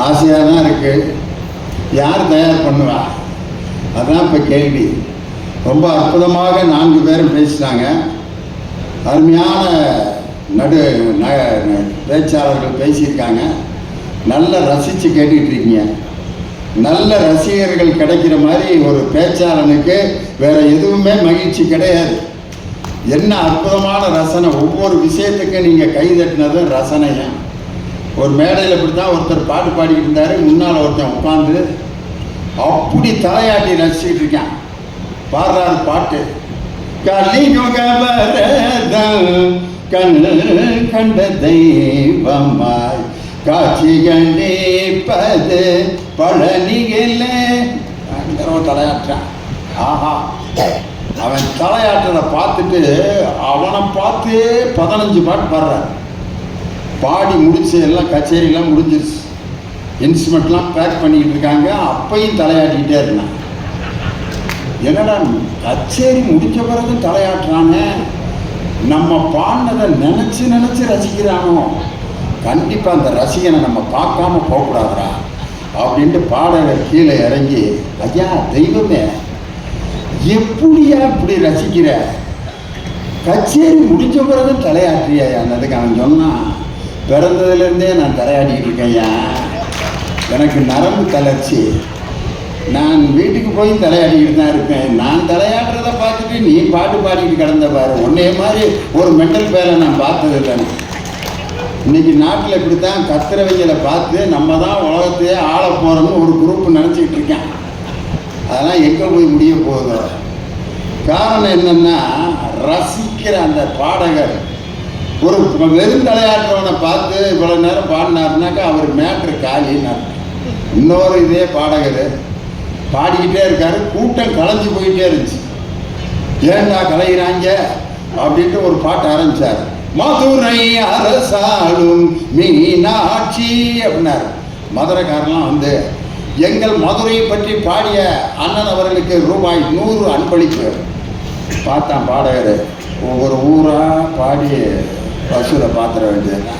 ஆசையாக தான் இருக்குது யார் தயார் பண்ணுவா? அதான் இப்போ கேள்வி. ரொம்ப அற்புதமாக நான்கு பேரும் பேசினாங்க. அருமையான நடு ந- பேச்சாளர்கள் பேசியிருக்காங்க. நல்ல ரசித்து கேட்டுக்கிட்டு இருக்கீங்க நல்ல ரசிகர்கள் கிடைக்கிற மாதிரி ஒரு பேச்சாளனுக்கு வேறு எதுவுமே மகிழ்ச்சி கிடையாது. என்ன அற்புதமான ரசனை. ஒவ்வொரு விஷயத்துக்கும் நீங்கள் கை தட்டினதும் ஒரு மேடையில் இப்படி தான் ஒருத்தர் பாட்டு பாடிக்கிட்டு இருந்தாரு. முன்னால் ஒருத்தன் உட்காந்து அப்படி தலையாட்டி ரசிச்சுக்கிட்டு இருக்கான். பாடுறாரு பாட்டு. கலியுகவரதம் கண்ணு கண்ட தெய்வமாய் காட்சி கண்டிப்பது பழனிகள தலையாட்டுறான். ஆஹா. அவன் தலையாட்டுறதை பார்த்துட்டு அவனை பார்த்து பதினஞ்சு பாட்டு பாடுறான் பாடி முடிச்சு எல்லாம் கச்சேரிலாம் முடிஞ்சிருச்சு. இன்ஸ்ட்ருமெண்ட்லாம் பேக் பண்ணிக்கிட்டு இருக்காங்க. அப்பையும் தலையாட்டிக்கிட்டே இருந்தான் என்னடா கச்சேரி முடிஞ்ச பிறகு தலையாட்டுறானே? நம்ம பாடினதை நினச்சி நினச்சி ரசிக்கிறானோ? கண்டிப்பாக அந்த ரசிகனை நம்ம பார்க்காம போகக்கூடாதுரா அப்படின்ட்டு பாடகர் கீழே இறங்கி ஐயா தெய்வமே எப்படியா இப்படி ரசிக்கிற? கச்சேரி முடிஞ்ச பிறகு தலையாட்டியா அதுக்கு அவன் சொன்னான். பிறந்ததுலேருந்தே நான் தலையாடிக்கிட்டு இருக்கேன்யா எனக்கு நரம்பு தளர்ச்சி. நான் வீட்டுக்கு போய் தலையாடிக்கிட்டு தான் இருப்பேன் நான் தலையாடுறத பார்த்துட்டு நீ பாட்டு பாடிக்கிட்டு கிடந்த பாரு. உன்னைய மாதிரி ஒரு மெண்டல் பேரை நான் பார்த்தது இல்லைன்னு இன்னைக்கு நாட்டில் இப்படி தான் கத்துறவங்களை பார்த்து நம்ம தான் உலகத்தையே ஆள போகிறோம்னு ஒரு குரூப் நினச்சிக்கிட்டு இருக்கேன். அதெல்லாம் எங்கே போய் முடிய போகுதோ? காரணம் என்னென்னா ரசிக்கிற அந்த பாடகர் ஒரு வெறும் தலையாட்டுறவனை பார்த்து இவ்வளோ நேரம் பாடினாருனாக்கா அவர் மேட்ரு காலின்னார். இன்னொரு இதே பாடகர் பாடிக்கிட்டே இருக்காரு கூட்டம் கலைஞ்சு போயிட்டே இருந்துச்சு. ஏன்டா கலைகிறாங்க அப்படின்ட்டு ஒரு பாட்டு ஆரம்பிச்சார். மதுரை அரசாளும் மீனாட்சி அப்படின்னாரு. மதுரைக்காரெல்லாம் வந்து எங்கள் மதுரையை பற்றி பாடிய அண்ணன் அவர்களுக்கு ரூபாய் நூறு அன்பளிப்பு. பார்த்தான் பாடகர். ஒவ்வொரு ஊராக பாடி பசுரை பாத்திர வேண்டியது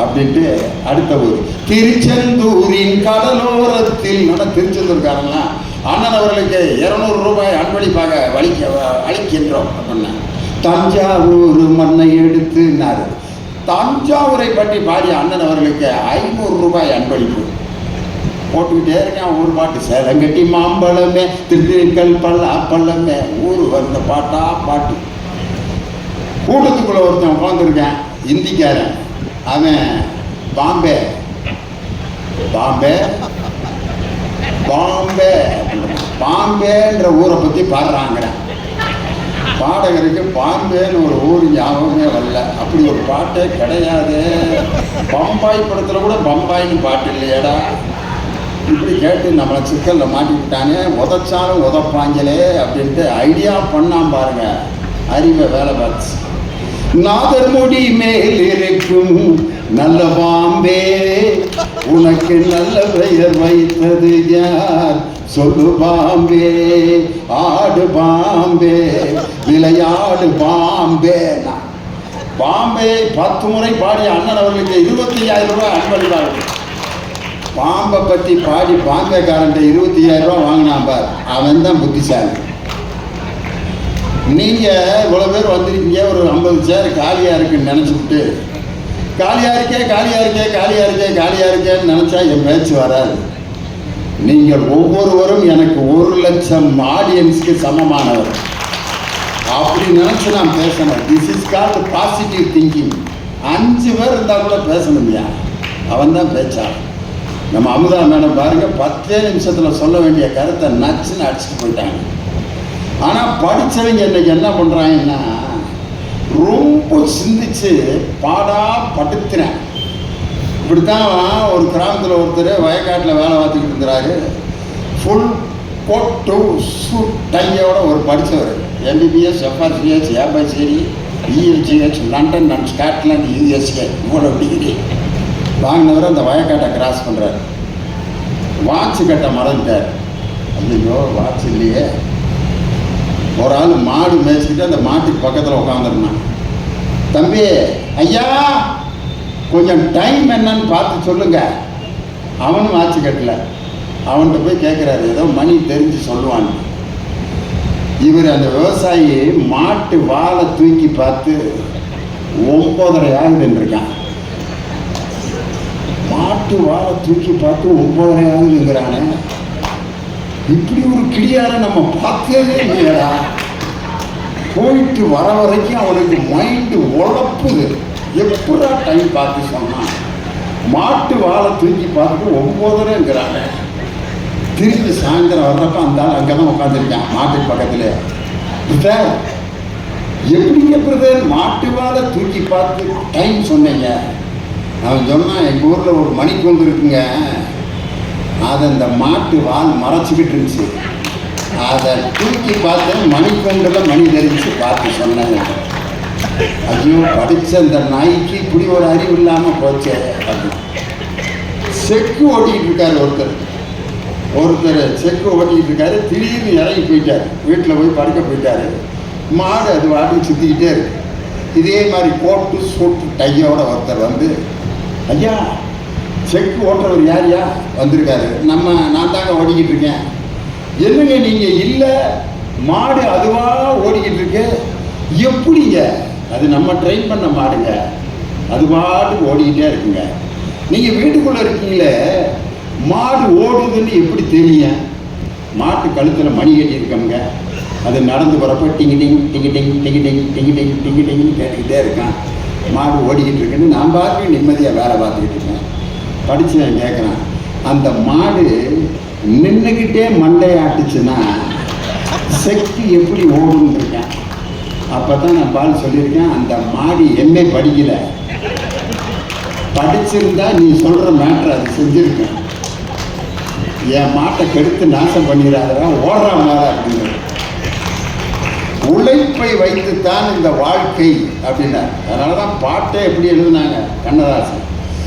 அப்படின்ட்டு அடுத்த ஊர். திருச்செந்தூரின் கடலோரத்தில் நட திருச்செந்தூர்காரங்களாம் அண்ணன் அவர்களுக்கு இருநூறு ரூபாய் அன்பளிப்பாக வலிக்க அளிக்கின்றோம் அப்படின்னா. தஞ்சாவூர் மண்ணை எடுத்துனாரு தஞ்சாவூரை பற்றி பாடிய அண்ணன் அவர்களுக்கு ஐநூறு ரூபாய் அன்பளிப்பு. போட்டுக்கிட்டே இருக்கேன் ஊர் பாட்டு. சேலங்கட்டி மாம்பழமே திருக்கல் பல்ல பள்ளமே ஊர் வந்த பாட்டா பாட்டு. கூட்டத்துக்குள்ளே ஒருத்தன் உட்காந்துருக்கேன் இந்திக்காரன். அவன் பாம்பே. பாம்பே? பாம்பே. பாம்பேன்ற ஊரை பற்றி பாடுறாங்கிறேன் பாடகருக்கு பாம்பேன்னு ஒரு ஊர் ஞாபகமே வரல. அப்படி ஒரு பாட்டே கிடையாது. பம்பாய் படத்தில் கூட பம்பாய்னு பாட்டு இல்லையாடா. இப்படி கேட்டு நம்மளை சிக்கலில் மாட்டிக்கிட்டானே. உதச்சாலும் உதப்பாங்களே அப்படின்ட்டு ஐடியா பண்ணாம் பாருங்க. அறிவை வேலை பார்த்து. நாதர் முடி மேல் இருக்கும் நல்ல பாம்பே உனக்கு நல்ல பெயர் வைத்தது யார்? சொல்லு பாம்பே ஆடு பாம்பே விளையாடு பாம்பே. பாம்பே பத்து முறை பாடிய அண்ணன் அவர்களுக்கு இருபத்தி ஐயாயிரம் ரூபாய் அன்பளிப்பார்கள் பாம்பை பற்றி பாடி பாம்பேக்காரன்ட்ட இருபத்தி ஐயாயிரம் ரூபாய் வாங்கினான் பார். அவன் தான் புத்திசாலி. நீங்கள் இவ்வளோ பேர் வந்திருக்கீங்க ஒரு ஐம்பது சேர் காலியாக இருக்குன்னு நினச்சிக்கிட்டு காலியாக இருக்கே காலியாக இருக்கே காலியாக இருக்கே காலியாக இருக்கேன்னு நினச்சா என் பேச்சு வராது. நீங்கள் ஒவ்வொருவரும் எனக்கு ஒரு லட்சம் ஆடியன்ஸ்க்கு சமமானவர். அப்படி நினச்சி நான் பேசணும். This is called positive thinking அஞ்சு பேர் இருந்தால் கூட பேசணும்யா அவன் தான் பேச்சா? நம்ம அமுதா மேடம் பாருங்கள் பத்தே நிமிஷத்தில் சொல்ல வேண்டிய கருத்தை நச்சுன்னு அடிச்சுட்டு போயிட்டாங்க. ஆனால் படித்தவங்க இன்றைக்கி என்ன பண்ணுறாங்கன்னா ரொம்ப சிந்திச்சு பாடா படுத்துறேன். இப்படித்தான் ஒரு கிராமத்தில் ஒருத்தர் வயக்காட்டில் வேலை பார்த்துக்கிட்டு இருக்கிறாரு. ஃபுல் கோட்டு சூட் டையோட ஒரு படித்தவர் MBBS FRCH ABCD ELGH London and Scotland USA இவ்வளோ டிகிரி வாங்கினவர் அந்த வயக்காட்டை கிராஸ் பண்ணுறாரு வாட்ச் கட்ட மறந்துட்டார். ஐயோ வாட்ச் இல்லையே. ஒரு ஆள் மாடு மேய்ச்சிக்கிட்டு அந்த மாட்டுக்கு பக்கத்தில் உட்காந்துருந்தான் தம்பி ஐயா கொஞ்சம் டைம் என்னன்னு பார்த்து சொல்லுங்க. அவனும் ஆச்சு கட்டல. அவன்கிட்ட போய் கேட்குறாரு ஏதோ மணி தெரிஞ்சு சொல்லுவான் இவர் அந்த விவசாயி மாட்டு வாழை தூக்கி பார்த்து ஒம்பதரை ஆகுதுன்னு மாட்டு வாழை தூக்கி பார்த்து ஒம்பதரை ஆகுதுங்கிறானே. இப்படி ஒரு கிளியார நம்ம பார்த்ததே இல்லையடா. போயிட்டு வர வரைக்கும் அவனுக்கு மைண்டு உழப்புது. எப்படா டைம் பார்த்து சொன்னான் மாட்டு வாழை தூக்கி பார்த்துட்டு ஒன்பதரைங்கிறாங்க திரும்பி சாயந்தரம் வர்றப்ப அந்த ஆள் அங்கே தான் உட்காந்துருக்கான் மாட்டு பக்கத்தில். பிரதர் எப்படிங்க பிரதர்? மாட்டு வாழை தூக்கி பார்த்து டைம் சொன்னீங்க. அவன் சொன்னான் எங்கள் ஊரில் ஒரு மணிக்கூண்டு இருக்குங்க. அதை இந்த மாட்டு வால் மறைச்சிக்கிட்டு இருந்துச்சு. அதை தூக்கி பார்த்தேன் மணிக்கொண்டில் மணி தெரிஞ்சு பார்த்து சொன்னேன். ஐயோ படித்த அந்த நாய்க்கு இப்படி ஒரு அறிவு இல்லாமல் போச்சே அப்படின்னு. செக்கு ஓட்டிக்கிட்டு இருக்காரு ஒருத்தர். ஒருத்தர் செக்கு ஓட்டிக்கிட்டு இருக்காரு திடீர்னு இறங்கி போயிட்டார். வீட்டில் போய் படுக்க போயிட்டார். மாடு அது வாட்டி சுற்றிக்கிட்டே இருக்கு. இதே மாதிரி கோட்டு சூட்டு டையோட ஒருத்தர் வந்து ஐயா செக் ஓட்டுறவர் யார்யா வந்திருக்காரு நம்ம நான் தாங்க ஓடிக்கிட்டு இருக்கேன் என்னங்க நீங்கள் இல்லை மாடு அதுவாக ஓடிக்கிட்டு இருக்கு எப்படிங்க அது நம்ம ட்ரெயின் பண்ண மாடுங்க அது மாடு ஓடிக்கிட்டே இருக்குங்க நீங்கள் வீட்டுக்குள்ளே இருக்கீங்களே மாடு ஓடுதுன்னு எப்படி தெரியும் மாட்டு கழுத்தில் மணி கட்டியிருக்கோங்க அது நடந்து வரப்போ டிங்கி டிங் டிங்கி டிங் டிங்கி டிங் டிங்கி டிங் டிங்கி டிங்னு கேட்டுக்கிட்டே இருக்கான் மாடு ஓடிக்கிட்டு இருக்குன்னு நான் பார்க்க நிம்மதியாக வேலை பார்த்துக்கிட்டு இருக்கேன் படித்து நான் கேட்குறான் அந்த மாடு நின்றுக்கிட்டே மண்டையாட்டுச்சுன்னா செக்கு எப்படி ஓடுன்னு இருக்கேன். அப்போ தான் நான் பால் சொல்லியிருக்கேன் அந்த மாடு எம்ஏ படிக்கலை. படிச்சிருந்தா நீ சொல்கிற மேட்ரு அது செஞ்சுருக்கேன். என் மாட்டை கெடுத்து நாசம் பண்ணிடாதான் ஓடுற மாதிரி அப்படின்னு உழைப்பை வைத்துத்தான் இந்த வாழ்க்கை அப்படின்னார். அதனால தான் பாட்டே எப்படி எழுதுனாங்க கண்ணதாசன்.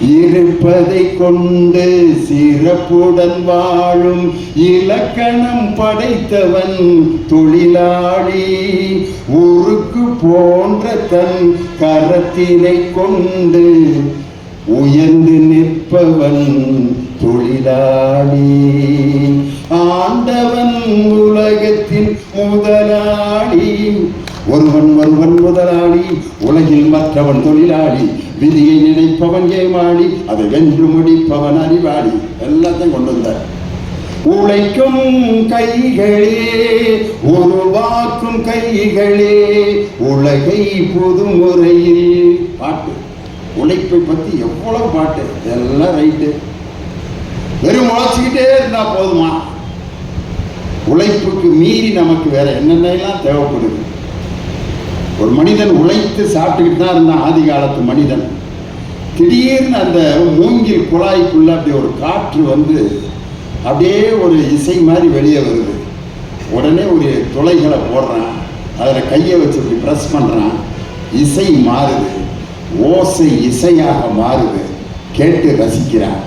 இருப்பதை கொண்டு சிறப்புடன் வாழும் இலக்கணம் படைத்தவன் தொழிலாளி. உருக்கு போன்ற தன் கரத்தினை கொண்டு உயர்ந்து நிற்பவன் தொழிலாளி. ஆண்டவன் உலகத்தின் முதலாளி. ஒருவன் ஒருவன் முதலாளி. உலகில் மற்றவன் தொழிலாளி. விதியை நினைப்பவன் ஏமாடி அதை வென்று முடிப்பவன் அறிவாடி எல்லாத்தையும் கொண்டு வந்தார். உழைக்கும் கைகளே உருவாக்கும் கைகளே உலகை புது முறையில். பாட்டு. உழைப்பை பத்தி எவ்வளவு பாட்டு? எல்லாம் ரைட்டு. வெறும் உழைச்சிக்கிட்டே இருந்தா போதுமா? உழைப்புக்கு மீறி நமக்கு வேற என்னென்னலாம் தேவைப்படுது? ஒரு மனிதன் உழைத்து சாப்பிட்டுக்கிட்டு தான் இருந்தான். ஆதி காலத்து மனிதன். திடீர்னு அந்த மூங்கில் குழாய்க்குள்ள அப்படி ஒரு காற்று வந்து அப்படியே ஒரு இசை மாதிரி வெளியே வருது. உடனே ஒரு துளைகளை போடுறான். அதில் கையை வச்சு இப்படி ப்ரெஸ் பண்ணுறான் இசை மாறுது. ஓசை இசையாக மாறுது. கேட்டு ரசிக்கிறான்.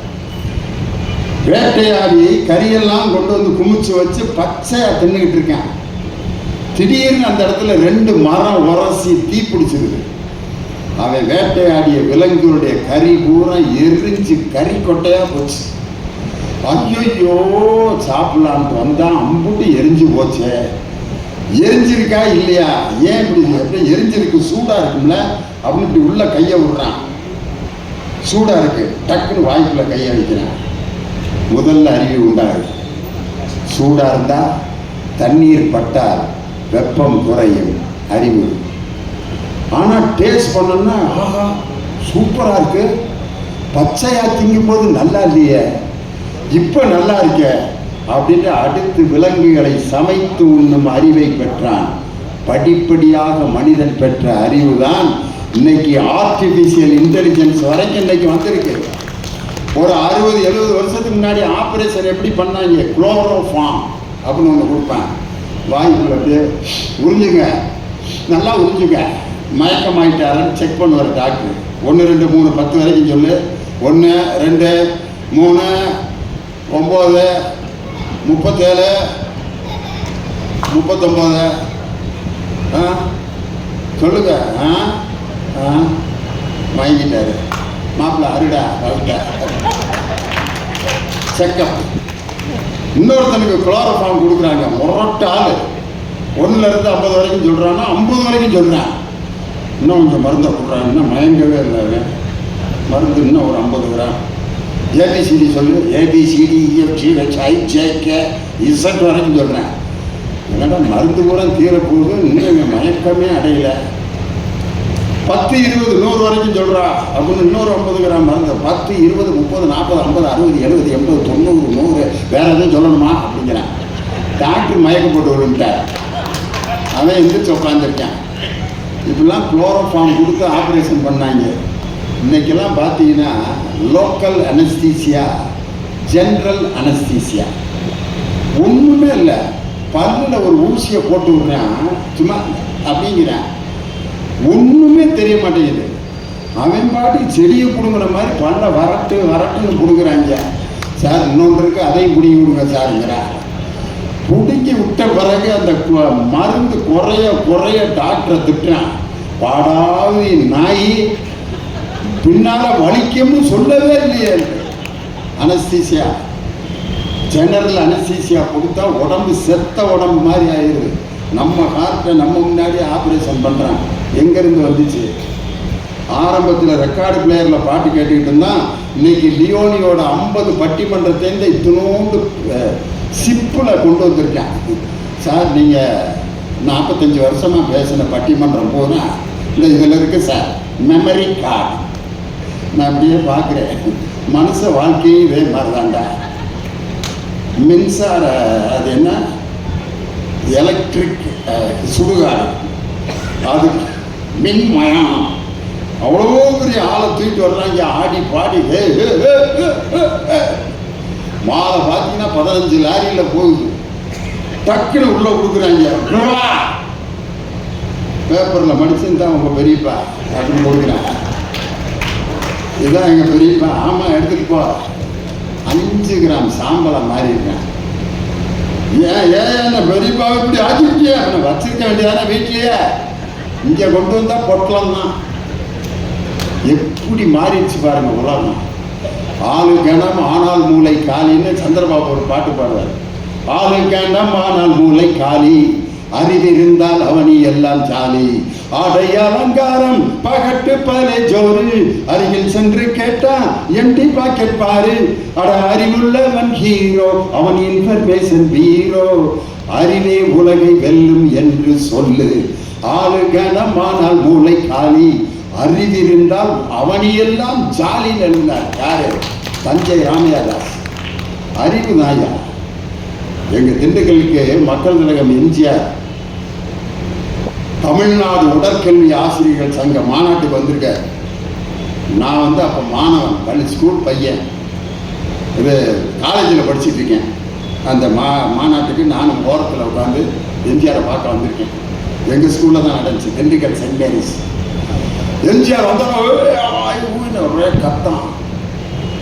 வேட்டையாடி கறியெல்லாம் கொண்டு வந்து குமிச்சு வச்சு பச்சையாக தின்னுக்கிட்டு இருக்கான். திடீர்னு அந்த இடத்துல ரெண்டு மரம் உரசி தீ பிடிச்சிருது. அவன் வேட்டையாடிய விலங்குகளுடைய கறி பூரா எரிஞ்சு கறி கொட்டையாக போச்சு. ஐயோ சாப்பிடலான்ட்டு வந்தான் அம்புட்டு எரிஞ்சு போச்சே. எரிஞ்சிருக்கா இல்லையா? ஏன் இப்படி எப்படி எரிஞ்சிருக்கு சூடாக இருக்கும்ல? அப்படின்னு இப்படி உள்ள கையை விடுறான். சூடாக இருக்கு. டக்குன்னு வாய்க்குள்ள கையை வைக்கிறான். முதல்ல அறிவு உண்டாகுது. சூடாக இருந்தால் தண்ணீர் பட்டால் வெப்பம் குறையும் அறிவு. ஆனால் டேஸ்ட் பண்ணோம்னா ஆஹா சூப்பராக இருக்கு. பச்சையாக திங்கும் போது நல்லா இல்லையே. இப்போ நல்லா இருக்க அப்படின்ட்டு அடுத்து விலங்குகளை சமைத்து உண்ணும் அறிவை பெற்றான். படிப்படியாக மனிதன் பெற்ற அறிவு தான் இன்னைக்கு ஆர்டிஃபிஷியல் இன்டெலிஜென்ஸ் வரைக்கும் இன்னைக்கு வந்திருக்கு. ஒரு அறுபது எழுபது வருஷத்துக்கு முன்னாடி ஆப்ரேஷன் எப்படி பண்ணாங்க? குளோரோஃபார்ம் அப்படின்னு ஒன்று கொடுப்பேன் வாய்க்குள்ள அப்படியே உறிஞ்சுங்க. நல்லா உறிஞ்சுங்க. மயக்கமாயிட்டாரன்னு செக் பண்ணுவார் டாக்டர் ஒன்று ரெண்டு மூணு பத்து வரைக்கும் சொல்லு. ஒன்று ரெண்டு மூணு ஒம்பது முப்பத்தேழு முப்பத்தொம்போது. ஆ? சொல்லுங்க. ஆ? ஆ? வாங்கிட்டாரு மாப்பிள்ள அருடா வளர்த்த செக்கப் இன்னொருத்தனுக்கு குளோரோஃபார்ம் கொடுக்குறாங்க. முரட்ட ஆள் ஒன்றுலேருந்து ஐம்பது வரைக்கும் சொல்கிறான்னா ஐம்பது வரைக்கும் சொல்கிறான் இன்னும் கொஞ்சம் மருந்தை கொடுக்குறான் இன்னும் மயங்கவே இல்லை மருந்து இன்னும் ஒரு ஐம்பது கிராம். ஏபிசிடி சொல்லு. ABCD EFG H I JK Z வரைக்கும் சொல்கிறேன் என்னடா மருந்து கூட தீரப்போகுது இன்னும் எங்கள் மயக்கமே அடையல. பத்து இருபது நூறு வரைக்கும் சொல்கிறா அப்படின்னு இன்னொரு ஐம்பது கிராம் மருந்து. பத்து இருபது முப்பது நாற்பது ஐம்பது அறுபது எழுபது எண்பது தொண்ணூறு நூறு வேற எதுவும் சொல்லணுமா? அப்படிங்கிறேன். டாக்டர் மயக்கப்பட்டு விழுந்துட்டார். அவன் எந்திரிச்சு உட்காந்துருக்கேன் இப்படிலாம் குளோரோஃபார்ம் கொடுத்து ஆப்ரேஷன் பண்ணாங்க. இன்னைக்கெல்லாம் பார்த்தீங்கன்னா லோக்கல் அனஸ்தீசியா ஜென்ரல் அனஸ்தீசியா ஒன்றுமே இல்லை. பல்லில் ஒரு ஊசியை போட்டு விடுறான். சும்மா அப்படிங்கிறான். ஒன்றுமே தெரிய மாட்டேங்குது. அவன் பாட்டு செடியை பிடுங்குற மாதிரி பல்ல வரட்டு வரட்டுன்னு பிடுங்குறாங்க. சார் இன்னொன்று இருக்குது அதையும் பிடிங்கி விடுங்க சாருங்கிறா பிடுங்கி விட்ட பிறகு அந்த மருந்து குறைய குறைய டாக்டரை திட்டான் பாடாவது நாய் பின்னால வலிக்கும்னு சொல்லவே இல்லையே. அனஸ்தீசியா. ஜெனரல் அனஸ்தீசியா கொடுத்தா உடம்பு செத்த உடம்பு மாதிரி ஆயிடுது. நம்ம ஹார்ட்டை நம்ம முன்னாடி ஆப்ரேஷன் பண்ணுறான் எங்கேருந்து வந்துச்சு? ஆரம்பத்தில் ரெக்கார்டு பிளேயரில் பாட்டு கேட்டுக்கிட்டு இருந்தான். இன்னைக்கு லியோனியோட ஐம்பது பட்டிமன்றத்தேர்ந்து இத்தினோண்டு சிப்பில் கொண்டு வந்திருக்கேன். சார் நீங்கள் நாற்பத்தஞ்சு வருஷமாக பேசின பட்டிமன்றம் போனால் இந்த இதில் இருக்குது சார் மெமரி கார்டு நான் அப்படியே பார்க்குறேன். மனுஷ வாழ்க்கையும் இதே மாதிரி தான்டா மின்சார அது என்ன? எலக்ட்ரிக் சுடுகாடு. அது மின்மயம் அவ்வளோ பெரிய ஆளை தூக்கிட்டு வர்றாங்க. ஆடி பாடி மாலை பார்த்தீங்கன்னா பதினஞ்சு லாரியில் போகுது. டக்குன்னு உள்ளே கொடுக்குறாங்க. பேப்பரில் மனுஷன் தான் உங்கள் பெரியப்பா. அப்படின்னு கொடுக்குறாங்க இதுதான் எங்கள் பெரியப்பா. ஆமாம் எடுத்துகிட்டு போ. அஞ்சு கிராம் சாம்பலை மாறி இருக்கேன் ஏன் ஏன் என்ன பெரியப்பாவை இப்படி ஆக்கிருக்கியா? நான் வச்சிருக்க வேண்டியதானே வீட்லயே? இங்கே கொண்டு வந்தால் பொட்டலம் தான். எப்படி மாறிடுச்சு பாருங்கள் உலகம். ஆளு கணம் ஆனால் மூளை காலின்னு சந்திரபாபு ஒரு பாட்டு பாடுவார். ஆளு கணம் ஆனால் மூளை காலி. அறிவிருந்தால் அவனி எல்லாம் ஜாலி. ஆடை அலங்காரம் பகட்டு பலே ஜோறு அருகில் சென்று கேட்டா எம்டி பாக்கெட் பாரு. அட அறிவுள்ளவன் ஹீரோ அவன் இன்ஃபர்மேஷன் ஹீரோ அறிவே உலகை வெல்லும் என்று சொல்லு. ஆளு கனமானால் மூளை காலி. அறிவிருந்தால் அவனியெல்லாம் ஜாலி இருந்தார் யாரு? தஞ்சை ராமையாதாஸ் அறிவு நாயா? எங்க திண்டுக்கலுக்கு மக்கள் திலகம் எம்ஜிஆர். தமிழ்நாடு உடற்கல்வி ஆசிரியர்கள் சங்க மாநாட்டுக்கு வந்திருக்கார். நான் வந்து அப்போ மாணவன் பள்ளி ஸ்கூல் பையன். இது காலேஜில் படிச்சுட்டு இருக்கேன். அந்த மா மாநாட்டுக்கு நானும் ஓரத்தில் உட்காந்து எம்ஜிஆரை பார்க்க வந்திருக்கேன். எங்கள் ஸ்கூலில் தான் நடந்துச்சு. Dindigul send Mary's. எம்ஜிஆர் வந்தவன் ஒரே கத்தம்.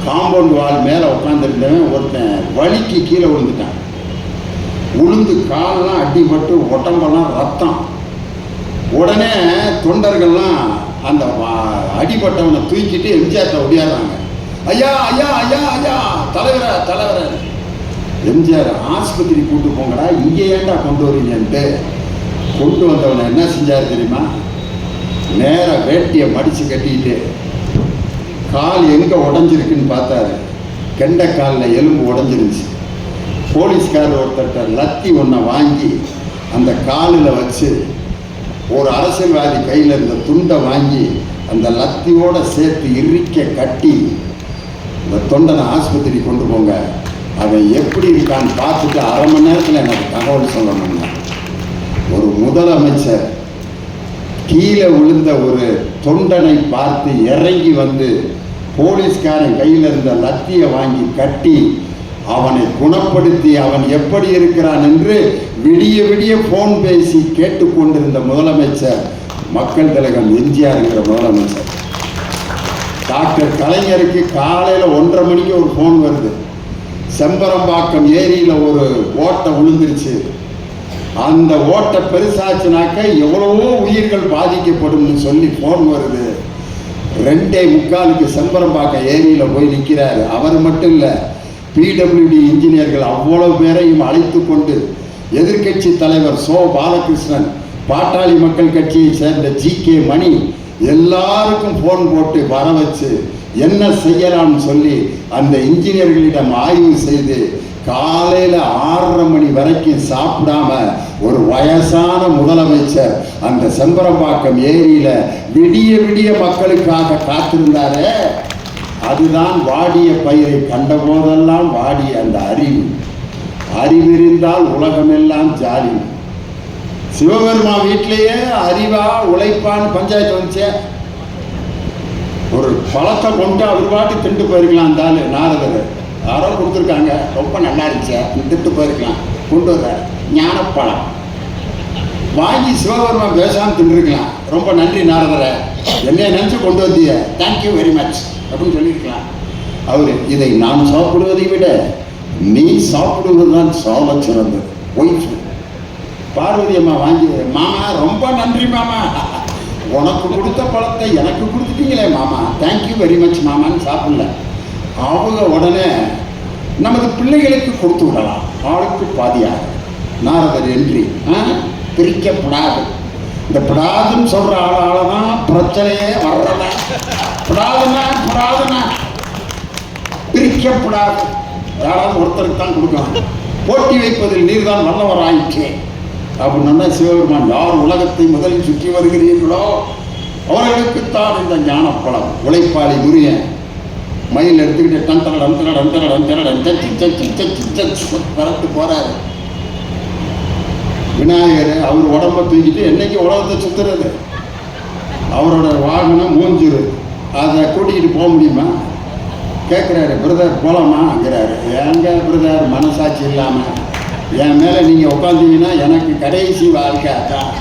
காம்பவுண்ட் வால் மேலே உட்காந்துருந்தவன் ஒருத்தன் வலிக்கு கீழே விழுந்துட்டான். உளுந்து காலெல்லாம் அடிபட்டு உடம்பெல்லாம் ரத்தம். உடனே தொண்டர்கள்லாம் அந்த அடிபட்டவனை தூக்கிட்டு எம்ஜிஆர்ட்ட ஒடியாடுறாங்க ஐயா ஐயா ஐயா ஐயா தலைவர தலைவர. எம்ஜிஆர் ஆஸ்பத்திரி கூட்டு போங்கடா இங்கே ஏன்டா கொண்டு வரீங்கன்ட்டு கொண்டு வந்தவனை என்ன செஞ்சார் தெரியுமா? நேராக வேட்டியை மடித்து கட்டிட்டு கால் எங்கே உடஞ்சிருக்குன்னு பார்த்தாரு. கெண்ட காலில் எலும்பு உடஞ்சிருந்துச்சு. போலீஸ்காரர் ஒருத்தர்கிட்ட லத்தி ஒன்றை வாங்கி அந்த காலில் வச்சு ஒரு அரசியல்வாதி கையில் இருந்த துண்டை வாங்கி அந்த லத்தியோட சேர்த்து இறுக்க கட்டி இந்த தொண்டனை ஆஸ்பத்திரி கொண்டு போங்க. அவன் எப்படி இருக்கான்னு பார்த்துட்டு அரை மணி நேரத்தில் எனக்கு தகவல் சொல்லணும்னா. ஒரு முதலமைச்சர் கீழே விழுந்த ஒரு தொண்டனை பார்த்து இறங்கி வந்து போலீஸ்காரன் கையில் இருந்த லத்தியை வாங்கி கட்டி அவனை குணப்படுத்தி அவன் எப்படி இருக்கிறான் என்று விடிய விடிய போன் பேசி கேட்டுக்கொண்டிருந்த முதலமைச்சர் மக்கள் தலைவர் எம்ஜிஆருங்கிற முதலமைச்சர். டாக்டர் கலைஞருக்கு காலையில் ஒன்றரை மணிக்கு ஒரு ஃபோன் வருது. செம்பரம்பாக்கம் ஏரியில் ஒரு ஓட்டை விழுந்துருச்சு. அந்த ஓட்டை பெருசாச்சுனாக்க எவ்வளவோ உயிர்கள் பாதிக்கப்படும்னு சொல்லி ஃபோன் வருது. ரெண்டே முக்காலுக்கு செம்பரம்பாக்கம் ஏரியில் போய் நிற்கிறாரு அவர் மட்டும் இல்லை பிடபிள்யூடி இன்ஜினியர்கள் அவ்வளவு பேரையும் அழைத்து கொண்டு எதிர்க்கட்சி தலைவர் சோ பாலகிருஷ்ணன் பாட்டாளி மக்கள் கட்சியை சேர்ந்த ஜி கே மணி எல்லாருக்கும் ஃபோன் போட்டு வர வச்சு என்ன செய்யலாம்னு சொல்லி அந்த இன்ஜினியர்களிடம் ஆய்வு செய்து காலையில் ஆறரை மணி வரைக்கும் சாப்பிடாம ஒரு வயசான முதலமைச்சர் அந்த செம்பரம்பாக்கம் ஏரியில விடிய விடிய மக்களுக்காக காத்திருந்தாரே. அதுதான் வாடிய பயிரை கண்ட போதெல்லாம் வாடிய அந்த அறிவு. அறிவிருந்தால் உலகமெல்லாம் ஜாலி. சிவபெருமா வீட்டிலேயே அறிவா உழைப்பான்னு பஞ்சாயத்து வந்துச்சு. ஒரு பழத்தை கொண்டு அவர் பாட்டு திண்டு போயிருக்கலாம் அந்த நாரதர். யாரோ கொடுத்துருக்காங்க. ரொம்ப நல்லா இருந்துச்சு. திட்டு போயிருக்கலாம். கொண்டு வர்றாரு. ஞானப்பழம். வாங்கி சிவபெருமான் பேசாமல் தின்றுருக்கலாம். ரொம்ப நன்றி நாரதரை. என்னைய நினச்சி கொண்டு வந்தீங்க தேங்க்யூ வெரி மச் அப்படின்னு சொல்லியிருக்கலாம். அவர் இதை நான் சாப்பிடுவதை விட நீ சாப்பிடுவது தான் சால சிறந்தது. ஒய்ஃப் பார்வதி அம்மா வாங்கி மாமா ரொம்ப நன்றி மாமா. உனக்கு கொடுத்த பழத்தை எனக்கு கொடுத்துட்டீங்களே மாமா. தேங்க்யூ வெரி மச் மாமான்னு சாப்பிடல. அவங்க உடனே நமது பிள்ளைகளுக்கு கொடுத்து விடலாம். ஆளுக்கு பாதியாக நாரதர் என்று ஆ, பிரிக்கப்படாது இந்த படாதுன்னு சொல்கிற ஆளால தான் பிரச்சனையே வர்றத படாதுன்னா படாதுன்னா பிரிக்கப்படாது யாராவது ஒருத்தருக்கு தான் கொடுக்கணும் போட்டி வைப்பதில் நீர்தான் வல்லவர் ஆயிற்றே அப்படின்னா சிவபெருமான் யார் உலகத்தை முதலில் சுற்றி வருகிறீர்களோ அவர்களுக்குத்தான் இந்த ஞானப்படம் உழைப்பாளி முருகன் மயில் எடுத்துக்கிட்டு டன் தரடன் டன் தர டன் தர டன் தர சிச்ச சிச்ச சிச்ச பறந்து போறாரு விநாயகர் அவர் உடம்ப தூக்கிட்டு என்னைக்கு உலகத்தை சுத்துறது? அவரோட வாகனம் மூஞ்சிரு. அதை கூட்டிக்கிட்டு போக முடியுமா? கேட்குறாரு பிரதர் போகலாமாங்கிறாரு எங்க பிரதர் மனசாட்சி இல்லாமல் என் மேலே நீங்கள் உட்காந்தீங்கன்னா எனக்கு கடைசி வாழ்க்கை அதான்.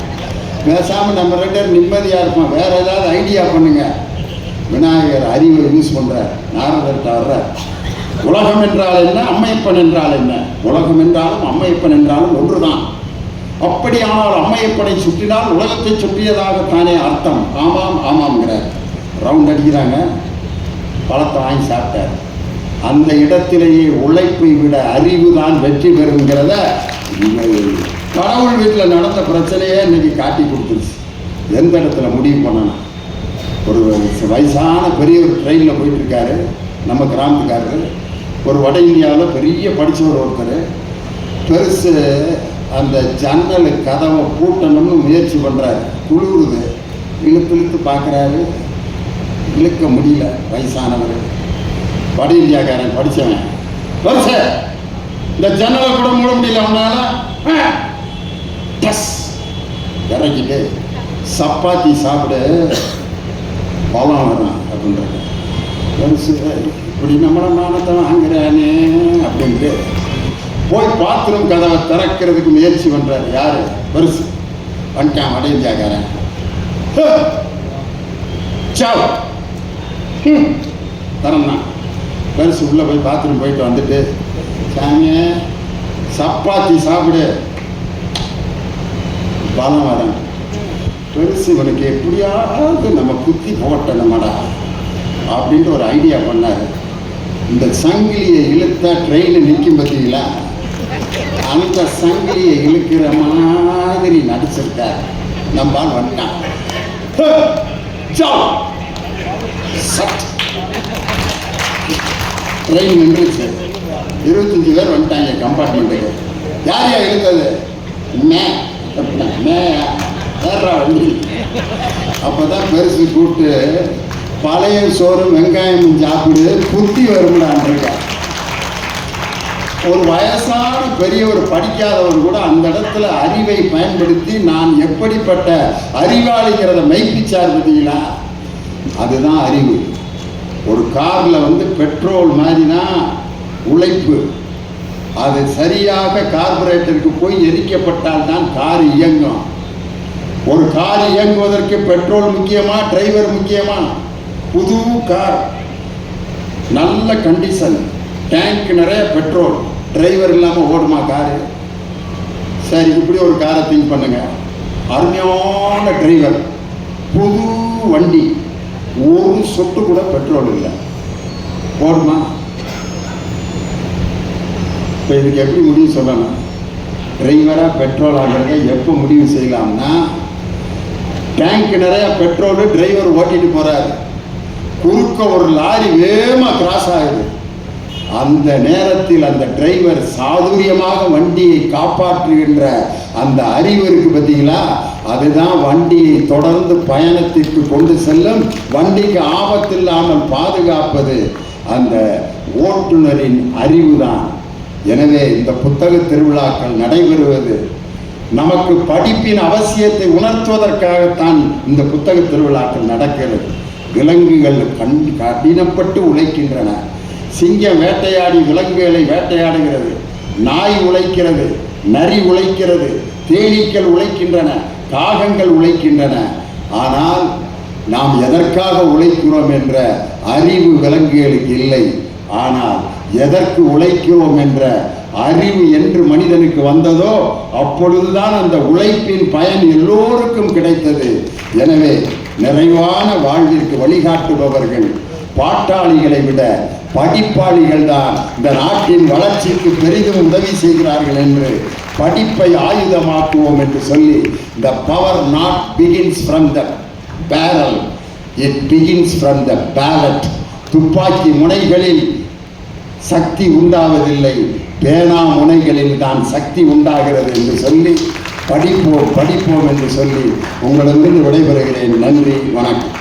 பேசாமல் நம்ம ரெண்டு பேரும் நிம்மதியாக இருப்போம். வேறு ஏதாவது ஐடியா பண்ணுங்க. விநாயகர் அறிவை யூஸ் பண்ணுறார் நாரதர்கிட்ட வர்றார். உலகம் என்றால் என்ன? அம்மையப்பன் என்றால் என்ன? உலகம் என்றாலும் அம்மையப்பன் என்றாலும் ஒன்றுதான். அப்படியானால் அம்மையப்படை சுற்றினால் உலகத்தை சுற்றியதாகத்தானே அர்த்தம். ஆமாம் ஆமாம்ங்கிறார். ரவுண்ட் அடிக்கிறாங்க. பழத்தை வாங்கி சாப்பிட்டார். அந்த இடத்திலேயே உழைப்பை விட அறிவு தான் வெற்றி பெறுங்கிறத இந்த கடவுள் வீட்டில் நடந்த பிரச்சனையே இன்னைக்கு காட்டி கொடுத்துருச்சு. எந்த இடத்துல முடிவு பண்ணணும்? ஒரு வயசான பெரிய ஒரு ட்ரெயினில் போயிட்டுருக்காரு. நம்ம கிராமத்துக்காரரு. ஒரு வட இந்தியாவில் பெரிய படித்தவர் ஒருத்தர். பெருசு அந்த ஜன்னல் கதவை பூட்டணும்னு முயற்சி பண்ணுறாரு குளிருது இழுத்து இழுத்து பார்க்குறாரு. இழுக்க முடியல வயசானவர். வட இந்தியாக்காரன் படித்தவன் பெருசு இந்த ஜன்னலை கூட மூட முடியல அவனால டஸ். இறக்கிட்டு சப்பாத்தி சாப்பிட. பலம் வரும் அப்படின்றது பெருசு இப்படி நம்மளை மானத்தை வாங்குறானே அப்படின்ட்டு போய் பாத்ரூம் கதவை திறக்கிறதுக்கு முயற்சி பண்றாரு யாரு? பெருசு வந்துட்டான் வட இந்தியாக்காரன். சாவ் திறந்தான். பெருசு உள்ள போய் பாத்ரூம் போயிட்டு வந்துட்டு சாமியே சப்பாத்தி சாப்பிடு. பலம் வரேன் பெருசு இவனுக்கு எப்படியாவது நம்ம குத்தி போட்டணுமாடா அப்படின்ட்டு ஒரு ஐடியா பண்ணாரு. இந்த சங்கிலியை இழுத்தா ட்ரெயின் நிற்கும் பார்த்தீங்களா அந்த சங்கிலியை இழுக்கிற மாதிரி நடிச்சிருக்காரு நம்பான் வந்துட்டான் ட்ரெயின் நின்றுச்சு. இருபத்தஞ்சு பேர் வந்துட்டாங்க கம்பார்ட்மெண்ட்டுக்கு. யார் யார் இழுத்தது? மே. அப்படின்னா, மேயா அப்பதான் பெருசு கூப்பிட்டு பழைய சோறும் வெங்காயமும் சாப்பிடு புத்தி வரும்டான் இருக்கா. ஒரு வயசான பெரியவர் படிக்காதவர் கூட அந்த இடத்துல அறிவை பயன்படுத்தி நான் எப்படிப்பட்ட அறிவாளிங்கிறத மெய்ப்பிச்சார் பார்த்தீங்களா? அதுதான் அறிவு. ஒரு காரில் வந்து பெட்ரோல் மாதிரினா உழைப்பு. அது சரியாக கார்பரேட்டருக்கு போய் எரிக்கப்பட்டால் தான் கார் இயங்கும். ஒரு கார் இயங்குவதற்கு பெட்ரோல் முக்கியமா டிரைவர் முக்கியமா? புது கார். நல்ல கண்டிஷன் டேங்க் நிறைய பெட்ரோல் டிரைவர் இல்லாமல் ஓடுமா காரு? சரி இப்படி ஒரு காரை திங்க் பண்ணுங்க. அருமையான டிரைவர் புது வண்டி ஒரு சொட்டு கூட பெட்ரோல் இல்லை. ஓடுமா? இப்போ இதுக்கு எப்படி முடிவு சொல்லணும்? டிரைவராக பெட்ரோல் ஆகிறத எப்போ முடிவு செய்யலாம்னா டேங்க் நிறைய பெட்ரோலு டிரைவர் ஓட்டிட்டு போகிறாரு குறுக்க ஒரு லாரி வேகமாக கிராஸ் ஆகுது. அந்த நேரத்தில் அந்த டிரைவர் சாதுரியமாக வண்டியை காப்பாற்றுகின்ற அந்த அறிவு இருக்கு பார்த்தீங்களா? அதுதான் வண்டியை தொடர்ந்து பயணத்திற்கு கொண்டு செல்லும் வண்டிக்கு ஆபத்தில்லாமல் பாதுகாப்பது அந்த ஓட்டுநரின் அறிவுதான். எனவே இந்த புத்தக திருவிழாக்கள் நடைபெறுவது நமக்கு படிப்பின் அவசியத்தை உணர்த்துவதற்காகத்தான் இந்த புத்தக திருவிழாக்கள் நடக்கிறது. விலங்குகள் கண் கடினப்பட்டு உழைக்கின்றன. சிங்கம் வேட்டையாடி விலங்குகளை வேட்டையாடுகிறது. நாய் உழைக்கிறது நரி உழைக்கிறது தேனீக்கள் உழைக்கின்றன காகங்கள் உழைக்கின்றன. ஆனால் நாம் எதற்காக உழைக்கிறோம் என்ற அறிவு விலங்குகளுக்கு இல்லை. ஆனால் எதற்கு உழைக்கிறோம் என்ற அறிவு என்று மனிதனுக்கு வந்ததோ அப்பொழுதுதான் அந்த உழைப்பின் பயன் எல்லோருக்கும் கிடைத்தது. எனவே நிறைவான வாழ்விற்கு வழிகாட்டுபவர்கள் பாட்டாளிகளை விட படிப்பாளிகள் தான் இந்த நாட்டின் வளர்ச்சிக்கு பெரிதும் உதவி செய்கிறார்கள் என்று படிப்பை ஆயுதமாக்குவோம் என்று சொல்லி the power not begins from the barrel it begins from the ballot துப்பாக்கி முனைகளில் சக்தி உண்டாவதில்லை. பேனா முனைகளில் தான் சக்தி உண்டாகிறது என்று சொல்லி படிப்போம் படிப்போம் என்று சொல்லி உங்களிடமிருந்து விடைபெறுகிறேன். நன்றி வணக்கம்.